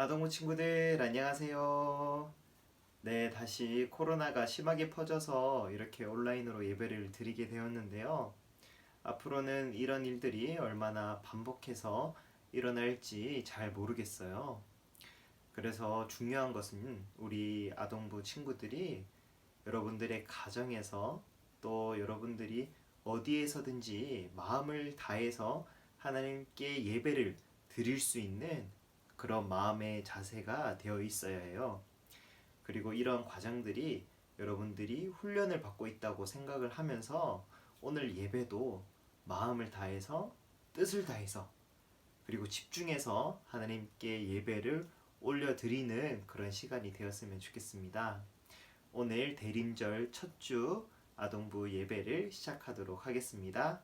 아동부 친구들 안녕하세요. 네, 다시 코로나가 심하게 퍼져서 이렇게 온라인으로 예배를 드리게 되었는데요. 앞으로는 이런 일들이 얼마나 반복해서 일어날지 잘 모르겠어요. 그래서 중요한 것은 우리 아동부 친구들이 여러분들의 가정에서 또 여러분들이 어디에서든지 마음을 다해서 하나님께 예배를 드릴 수 있는 그런 마음의 자세가 되어 있어야 해요. 그리고 이런 과정들이 여러분들이 훈련을 받고 있다고 생각을 하면서 오늘 예배도 마음을 다해서 뜻을 다해서 그리고 집중해서 하나님께 예배를 올려드리는 그런 시간이 되었으면 좋겠습니다. 오늘 대림절 첫 주 아동부 예배를 시작하도록 하겠습니다.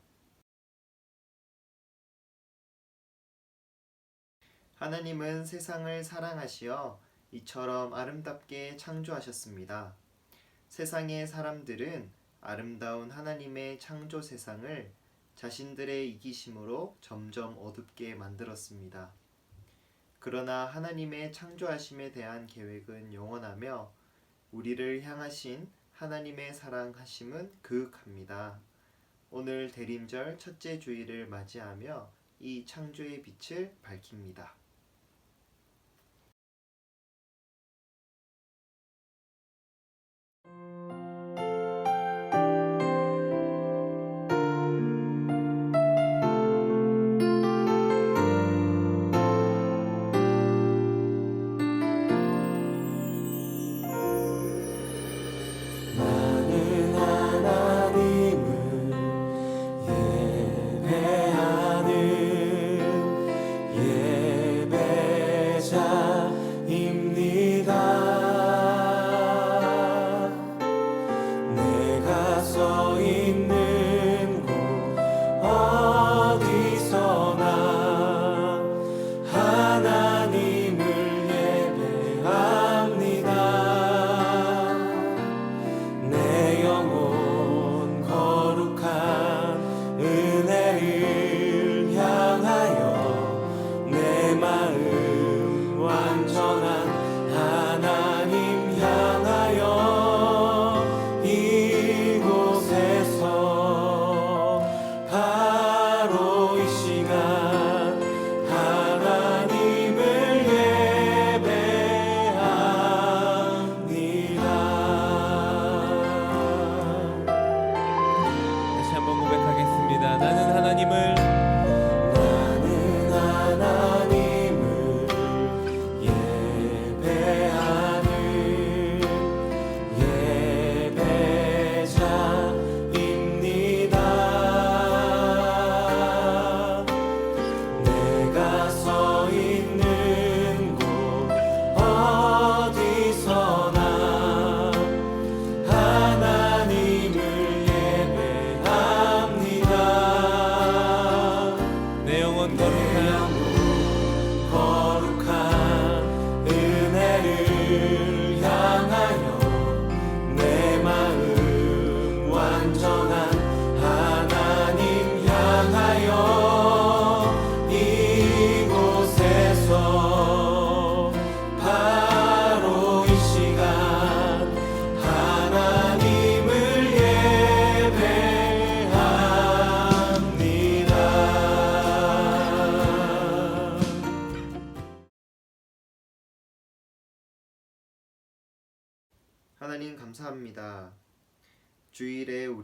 하나님은 세상을 사랑하시어 이처럼 아름답게 창조하셨습니다. 세상의 사람들은 아름다운 하나님의 창조 세상을 자신들의 이기심으로 점점 어둡게 만들었습니다. 그러나 하나님의 창조하심에 대한 계획은 영원하며 우리를 향하신 하나님의 사랑하심은 그윽합니다. 오늘 대림절 첫째 주일을 맞이하며 이 창조의 빛을 밝힙니다.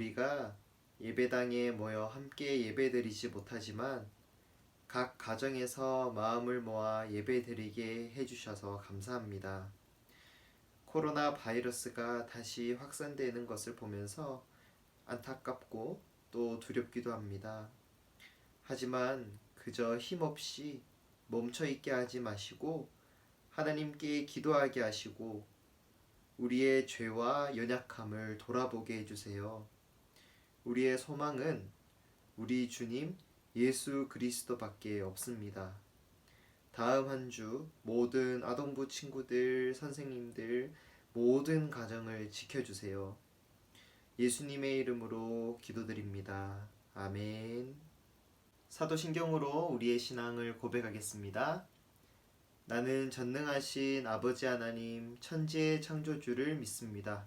우리가 예배당에 모여 함께 예배드리지 못하지만 각 가정에서 마음을 모아 예배드리게 해주셔서 감사합니다. 코로나 바이러스가 다시 확산되는 것을 보면서 안타깝고 또 두렵기도 합니다. 하지만 그저 힘없이 멈춰 있게 하지 마시고 하나님께 기도하게 하시고 우리의 죄와 연약함을 돌아보게 해주세요. 우리의 소망은 우리 주님 예수 그리스도밖에 없습니다. 다음 한 주 모든 아동부 친구들, 선생님들, 모든 가정을 지켜주세요. 예수님의 이름으로 기도드립니다. 아멘. 사도신경으로 우리의 신앙을 고백하겠습니다. 나는 전능하신 아버지 하나님 천지의 창조주를 믿습니다.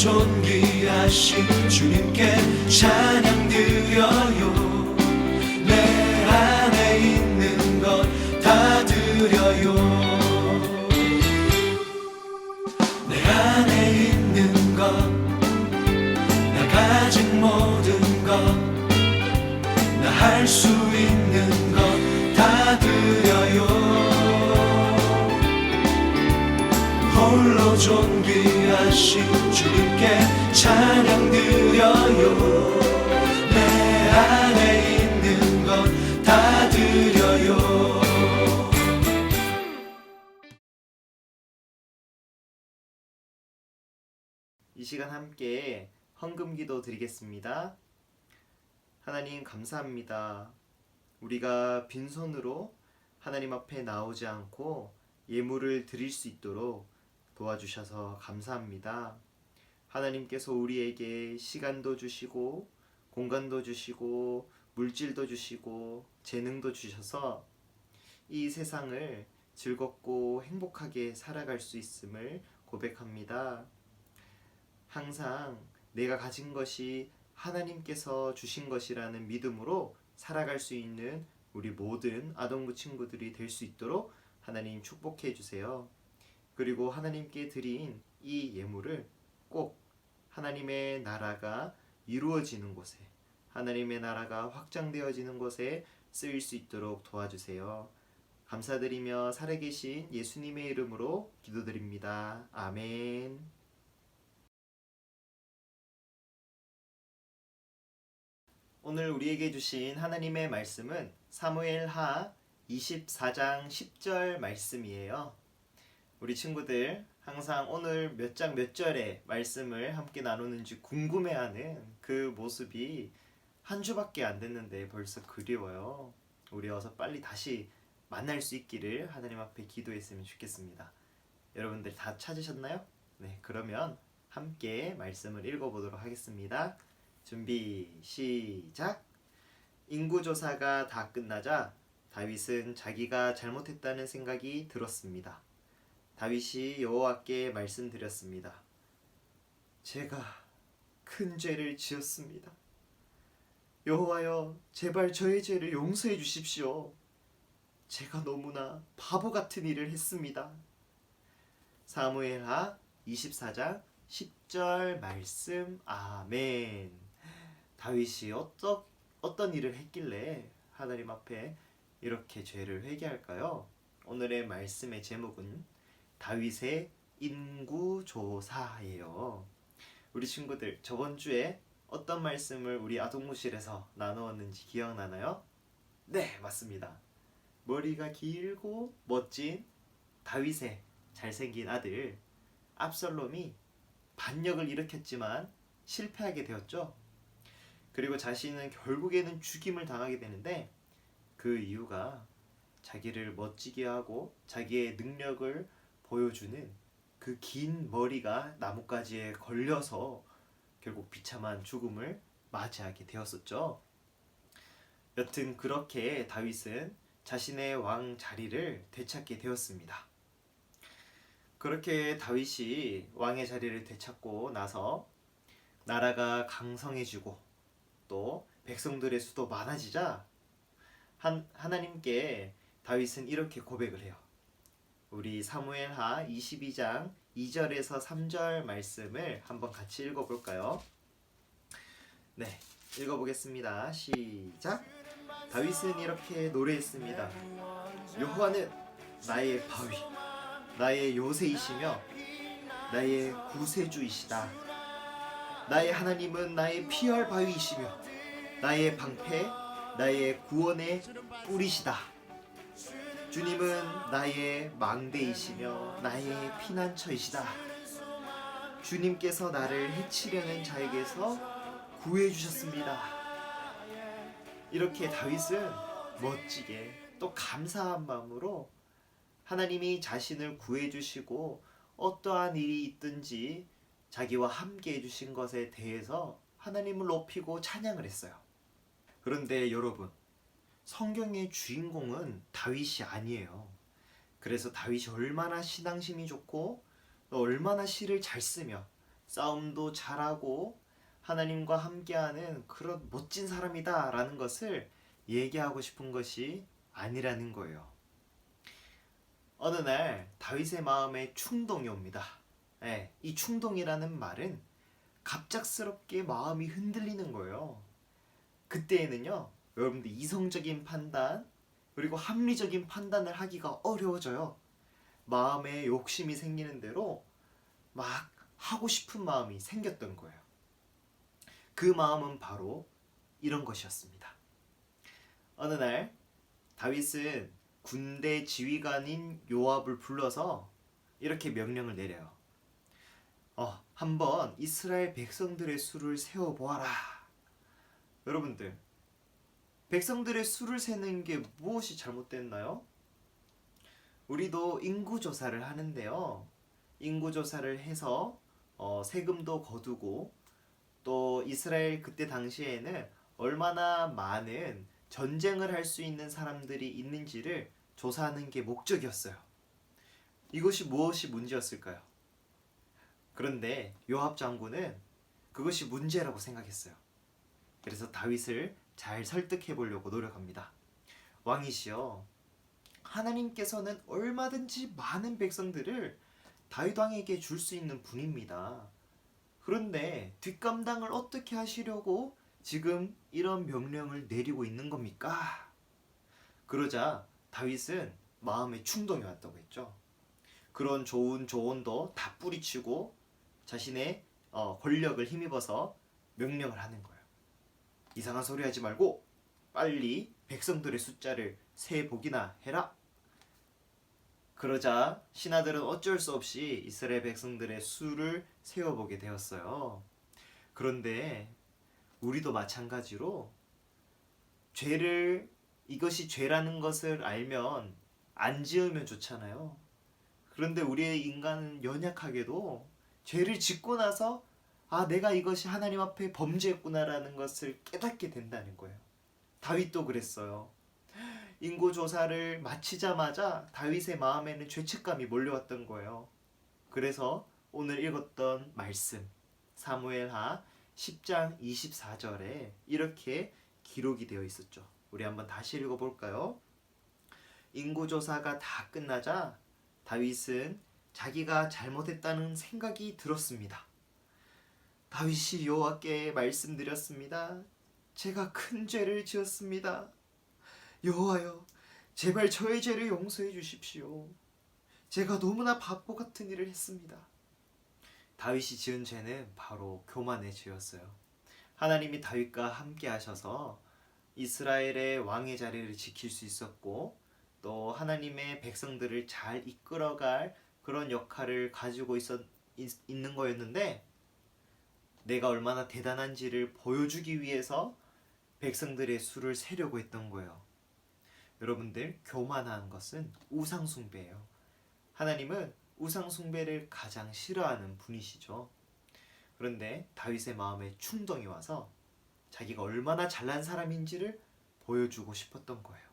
존귀하신 주님께 찬양 드려요. 존귀하신 주님께 찬양 드려요. 내 안에 있는 것 다 드려요. 이 시간 함께 헌금 기도 드리겠습니다. 하나님 감사합니다. 우리가 빈손으로 하나님 앞에 나오지 않고 예물을 드릴 수 있도록 도와주셔서 감사합니다. 하나님께서 우리에게 시간도 주시고 공간도 주시고 물질도 주시고 재능도 주셔서 이 세상을 즐겁고 행복하게 살아갈 수 있음을 고백합니다. 항상 내가 가진 것이 하나님께서 주신 것이라는 믿음으로 살아갈 수 있는 우리 모든 아동부 친구들이 될 수 있도록 하나님 축복해 주세요. 그리고 하나님께 드린 이 예물을 꼭 하나님의 나라가 이루어지는 곳에 하나님의 나라가 확장되어지는 곳에 쓰일 수 있도록 도와주세요. 감사드리며 살아계신 예수님의 이름으로 기도드립니다. 아멘. 오늘 우리에게 주신 하나님의 말씀은 사무엘 하 24장 10절 말씀이에요. 우리 친구들 항상 오늘 몇 장 몇 절의 말씀을 함께 나누는지 궁금해하는 그 모습이 한 주밖에 안 됐는데 벌써 그리워요. 우리 어서 빨리 다시 만날 수 있기를 하나님 앞에 기도했으면 좋겠습니다. 여러분들 다 찾으셨나요? 네, 그러면 함께 말씀을 읽어보도록 하겠습니다. 준비 시작. 인구 조사가 다 끝나자 다윗은 자기가 잘못했다는 생각이 들었습니다. 다윗이 여호와께 말씀드렸습니다. 제가 큰 죄를 지었습니다. 여호와여, 제발 저의 죄를 용서해 주십시오. 제가 너무나 바보 같은 일을 했습니다. 사무엘하 24장 10절 말씀 아멘. 다윗이 어떠, 어떤 일을 했길래 하나님 앞에 이렇게 죄를 회개할까요? 오늘의 말씀의 제목은 다윗의 인구조사예요. 우리 친구들 저번 주에 어떤 말씀을 우리 아동무실에서 나누었는지 기억나나요? 네, 맞습니다. 머리가 길고 멋진 다윗의 잘생긴 아들 압살롬이 반역을 일으켰지만 실패하게 되었죠. 그리고 자신은 결국에는 죽임을 당하게 되는데 그 이유가 자기를 멋지게 하고 자기의 능력을 보여주는 그 긴 머리가 나뭇가지에 걸려서 결국 비참한 죽음을 맞이하게 되었었죠. 여튼 그렇게 다윗은 자신의 왕 자리를 되찾게 되었습니다. 그렇게 다윗이 왕의 자리를 되찾고 나서 나라가 강성해지고 또 백성들의 수도 많아지자 한, 하나님께 다윗은 이렇게 고백을 해요. 우리 사무엘하 22장 2절에서 3절 말씀을 한번 같이 읽어 볼까요? 네, 읽어 보겠습니다. 시작. 다윗은 이렇게 노래했습니다. 여호와는 나의 바위, 나의 요새이시며 나의 구세주이시다. 나의 하나님은 나의 피할 바위이시며 나의 방패, 나의 구원의 뿌리시다. 주님은 나의 망대이시며 나의 피난처이시다. 주님께서 나를 해치려는 자에게서 구해 주셨습니다. 이렇게 다윗은 멋지게 또 감사한 마음으로 하나님이 자신을 구해 주시고 어떠한 일이 있든지 자기와 함께 해 주신 것에 대해서 하나님을 높이고 찬양을 했어요. 그런데 여러분, 성경의 주인공은 다윗이 아니에요. 그래서 다윗이 얼마나 신앙심이 좋고 또 얼마나 시를 잘 쓰며 싸움도 잘하고 하나님과 함께하는 그런 멋진 사람이다라는 것을 얘기하고 싶은 것이 아니라는 거예요. 어느 날 다윗의 마음에 충동이 옵니다. 예, 이 충동이라는 말은 갑작스럽게 마음이 흔들리는 거예요. 그때에는요, 여러분들 이성적인 판단 그리고 합리적인 판단을 하기가 어려워져요. 마음에 욕심이 생기는 대로 막 하고 싶은 마음이 생겼던 거예요. 그 마음은 바로 이런 것이었습니다. 어느 날 다윗은 군대 지휘관인 요압을 불러서 이렇게 명령을 내려요. 어, 한번 이스라엘 백성들의 수를 세워 보아라. 여러분들, 백성들의 수를 세는 게 무엇이 잘못됐나요? 우리도 인구 조사를 하는데요. 인구 조사를 해서 어, 세금도 거두고 또 이스라엘 그때 당시에는 얼마나 많은 전쟁을 할 수 있는 사람들이 있는지를 조사하는 게 목적이었어요. 이것이 무엇이 문제였을까요? 그런데 요압 장군은 그것이 문제라고 생각했어요. 그래서 다윗을 잘 설득해 보려고 노력합니다. 왕이시여, 하나님께서는 얼마든지 많은 백성들을 다윗 왕에게 줄 수 있는 분입니다. 그런데 뒷감당을 어떻게 하시려고 지금 이런 명령을 내리고 있는 겁니까? 그러자 다윗은 마음에 충동이 왔다고 했죠. 그런 좋은 조언도 다 뿌리치고 자신의 어, 권력을 힘입어서 명령을 하는 거예요. 이상한 소리 하지 말고 빨리 백성들의 숫자를 세 복이나 해라. 그러자 신하들은 어쩔 수 없이 이스라엘 백성들의 수를 세어보게 되었어요. 그런데 우리도 마찬가지로 죄를 이것이 죄라는 것을 알면 안 지으면 좋잖아요. 그런데 우리의 인간은 연약하게도 죄를 짓고 나서 아 내가 이것이 하나님 앞에 범죄했구나라는 것을 깨닫게 된다는 거예요. 다윗도 그랬어요. 인구 조사를 마치자마자 다윗의 마음에는 죄책감이 몰려왔던 거예요. 그래서 오늘 읽었던 말씀 사무엘하 10장 24절에 이렇게 기록이 되어 있었죠. 우리 한번 다시 읽어 볼까요? 인구 조사가 다 끝나자 다윗은 자기가 잘못했다는 생각이 들었습니다. 다윗이 여호와께 말씀드렸습니다. 제가 큰 죄를 지었습니다. 여호와여, 제발 저의 죄를 용서해 주십시오. 제가 너무나 바보 같은 일을 했습니다. 다윗이 지은 죄는 바로 교만의 죄였어요. 하나님이 다윗과 함께 하셔서 이스라엘의 왕의 자리를 지킬 수 있었고 또 하나님의 백성들을 잘 이끌어갈 그런 역할을 가지고 있었, 있, 있는 거였는데 내가 얼마나 대단한지를 보여주기 위해서 백성들의 수를 세려고 했던 거예요. 여러분들 교만한 것은 우상 숭배예요. 하나님은 우상 숭배를 가장 싫어하는 분이시죠. 그런데 다윗의 마음에 충동이 와서 자기가 얼마나 잘난 사람인지를 보여주고 싶었던 거예요.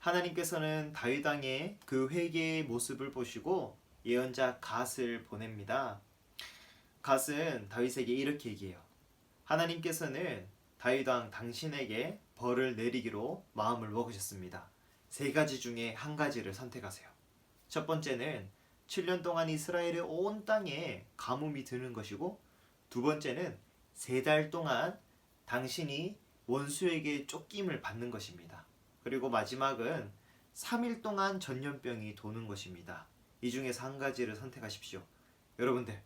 하나님께서는 다윗 왕의 그 회개의 모습을 보시고 예언자 갓을 보냅니다. 갓은 다윗에게 이렇게 얘기해요. 하나님께서는 다윗 왕 당신에게 벌을 내리기로 마음을 먹으셨습니다. 세 가지 중에 한 가지를 선택하세요. 첫 번째는 7년 동안 이스라엘의 온 땅에 가뭄이 드는 것이고 두 번째는 세 달 동안 당신이 원수에게 쫓김을 받는 것입니다. 그리고 마지막은 3일 동안 전염병이 도는 것입니다. 이 중에서 한 가지를 선택하십시오. 여러분들,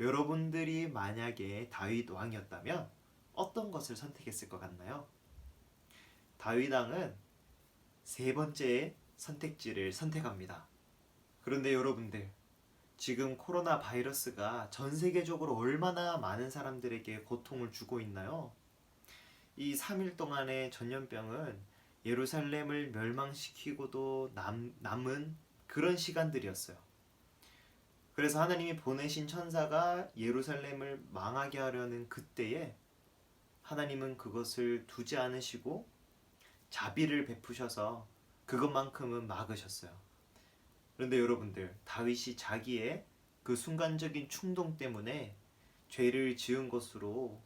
여러분들이 만약에 다윗 왕이었다면 어떤 것을 선택했을 것 같나요? 다윗 왕은 세 번째 선택지를 선택합니다. 그런데 여러분들, 지금 코로나 바이러스가 전 세계적으로 얼마나 많은 사람들에게 고통을 주고 있나요? 이 3일 동안의 전염병은 예루살렘을 멸망시키고도 남, 남은 그런 시간들이었어요. 그래서 하나님이 보내신 천사가 예루살렘을 망하게 하려는 그때에 하나님은 그것을 두지 않으시고 자비를 베푸셔서 그것만큼은 막으셨어요. 그런데 여러분들 다윗이 자기의 그 순간적인 충동 때문에 죄를 지은 것으로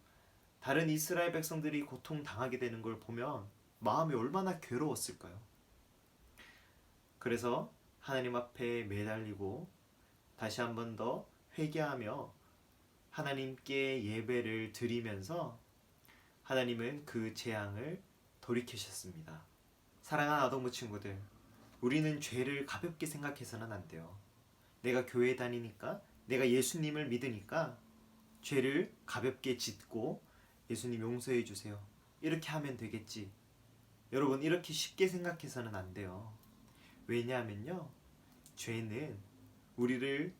다른 이스라엘 백성들이 고통 당하게 되는 걸 보면 마음이 얼마나 괴로웠을까요? 그래서 하나님 앞에 매달리고 다시 한 번 더 회개하며 하나님께 예배를 드리면서 하나님은 그 재앙을 돌이키셨습니다. 사랑하는 아동부 친구들, 우리는 죄를 가볍게 생각해서는 안 돼요. 내가 교회 다니니까, 내가 예수님을 믿으니까 죄를 가볍게 짓고 예수님 용서해 주세요. 이렇게 하면 되겠지. 여러분, 이렇게 쉽게 생각해서는 안 돼요. 왜냐하면요, 죄는 우리를,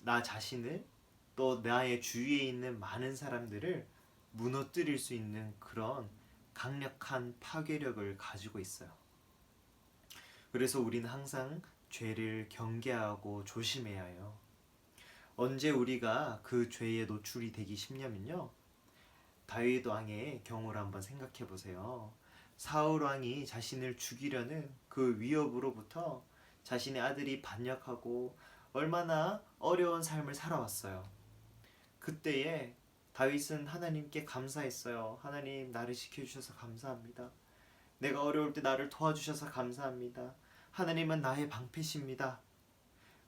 나 자신을, 또 나의 주위에 있는 많은 사람들을 무너뜨릴 수 있는 그런 강력한 파괴력을 가지고 있어요. 그래서 우리는 항상 죄를 경계하고 조심해야 해요. 언제 우리가 그 죄에 노출이 되기 쉽냐면요. 다윗 왕의 경우를 한번 생각해 보세요. 사울 왕이 자신을 죽이려는 그 위협으로부터 자신의 아들이 반역하고 얼마나 어려운 삶을 살아왔어요. 그때에 다윗은 하나님께 감사했어요. 하나님 나를 지켜주셔서 감사합니다. 내가 어려울 때 나를 도와주셔서 감사합니다. 하나님은 나의 방패십니다.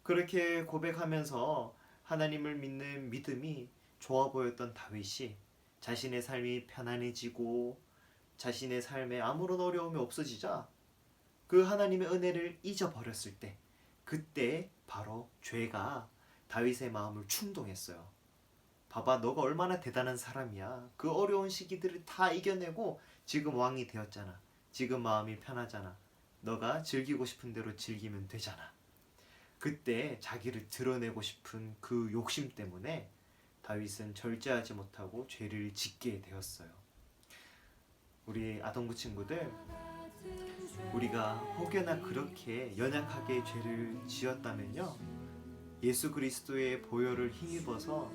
그렇게 고백하면서 하나님을 믿는 믿음이 좋아 보였던 다윗이 자신의 삶이 편안해지고 자신의 삶에 아무런 어려움이 없어지자 그 하나님의 은혜를 잊어버렸을 때 그때 바로 죄가 다윗의 마음을 충동했어요. 봐봐, 너가 얼마나 대단한 사람이야. 그 어려운 시기들을 다 이겨내고 지금 왕이 되었잖아. 지금 마음이 편하잖아. 너가 즐기고 싶은 대로 즐기면 되잖아. 그때 자기를 드러내고 싶은 그 욕심 때문에 다윗은 절제하지 못하고 죄를 짓게 되었어요. 우리 아동부 친구들, 우리가 혹여나 그렇게 연약하게 죄를 지었다면요, 예수 그리스도의 보혈을 힘입어서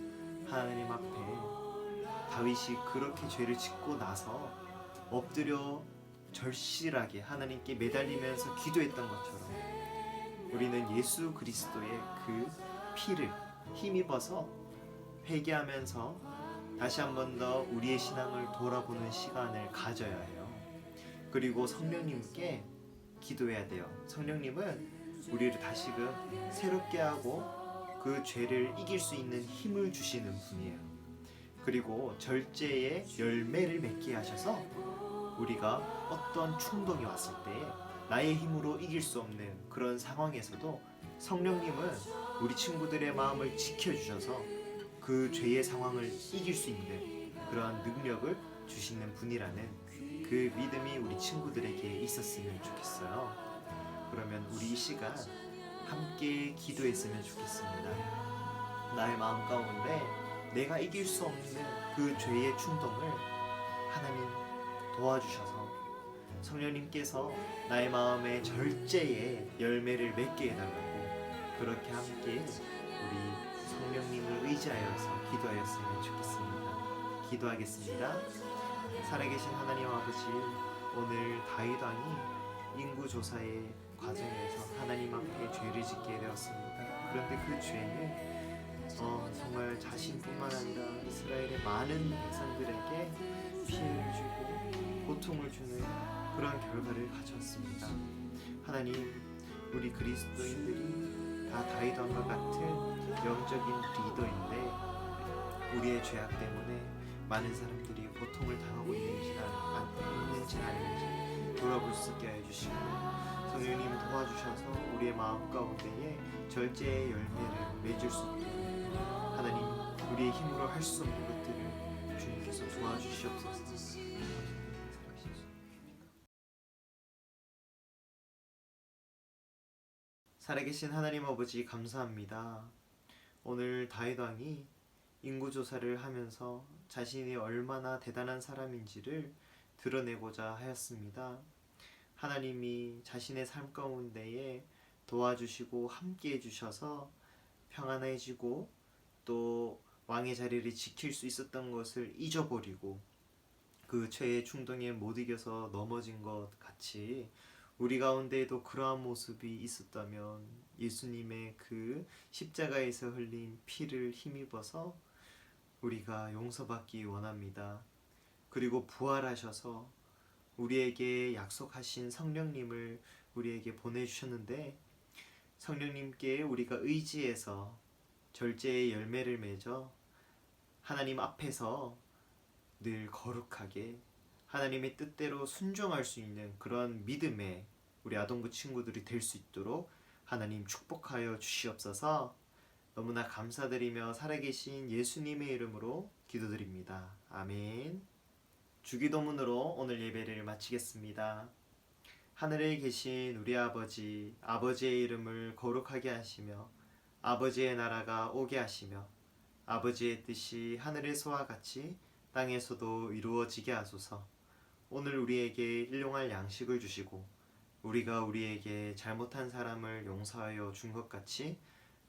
하나님 앞에 다윗이 그렇게 죄를 짓고 나서 엎드려 절실하게 하나님께 매달리면서 기도했던 것처럼 우리는 예수 그리스도의 그 피를 힘입어서 회개하면서 다시 한 번 더 우리의 신앙을 돌아보는 시간을 가져야 해요. 그리고 성령님께 기도해야 돼요. 성령님은 우리를 다시금 새롭게 하고 그 죄를 이길 수 있는 힘을 주시는 분이에요. 그리고 절제의 열매를 맺게 하셔서 우리가 어떤 충동이 왔을 때 나의 힘으로 이길 수 없는 그런 상황에서도 성령님은 우리 친구들의 마음을 지켜주셔서 그 죄의 상황을 이길 수 있는 그러한 능력을 주시는 분이라는 그 믿음이 우리 친구들에게 있었으면 좋겠어요. 그러면 우리 이 시간 함께 기도했으면 좋겠습니다. 나의 마음 가운데 내가 이길 수 없는 그 죄의 충동을 하나님 도와주셔서 성령님께서 나의 마음에 절제의 열매를 맺게 해달라고 그렇게 함께 우리 성령님을 의지하여서 기도하였으면 좋겠습니다. 기도하겠습니다. 살아계신 하나님 아버지, 오늘 다윗 왕이 인구 조사의 과정에서 하나님 앞에 죄를 짓게 되었습니다. 그런데 그 죄는 어, 정말 자신뿐만 아니라 이스라엘의 많은 백성들에게 피해를 주고 고통을 주는 그런 결과를 가져왔습니다. 하나님, 우리 그리스도인들이 다 다윗 왕과 같은 영적인 리더인데 우리의 죄악 때문에 많은 사람들이 고통을 당하고 있는지 안- 있는지 아닌지 돌아볼 수 있게 해주시고 성령님 도와주셔서 우리의 마음 가운데에 절제의 열매를 맺을 수 있도록 하나님 우리의 힘으로 할 수 없는 것들을 주님께서 도와주시옵소서. 살아계신 하나님 아버지 감사합니다. 오늘 다윗 왕이 인구 조사를 하면서 자신이 얼마나 대단한 사람인지를 드러내고자 하였습니다. 하나님이 자신의 삶 가운데에 도와주시고 함께 해 주셔서 평안해지고 또 왕의 자리를 지킬 수 있었던 것을 잊어버리고 그 죄의 충동에 못 이겨서 넘어진 것 같이 우리 가운데에도 그러한 모습이 있었다면 예수님의 그 십자가에서 흘린 피를 힘입어서 우리가 용서받기 원합니다. 그리고 부활하셔서 우리에게 약속하신 성령님을 우리에게 보내주셨는데 성령님께 우리가 의지해서 절제의 열매를 맺어 하나님 앞에서 늘 거룩하게 하나님의 뜻대로 순종할 수 있는 그런 믿음의 우리 아동부 친구들이 될 수 있도록 하나님 축복하여 주시옵소서 너무나 감사드리며 살아계신 예수님의 이름으로 기도드립니다. 아멘. 주기도문으로 오늘 예배를 마치겠습니다. 하늘에 계신 우리 아버지, 아버지의 이름을 거룩하게 하시며 아버지의 나라가 오게 하시며 아버지의 뜻이 하늘에서와 같이 땅에서도 이루어지게 하소서. 오늘 우리에게 일용할 양식을 주시고 우리가 우리에게 잘못한 사람을 용서하여 준 것 같이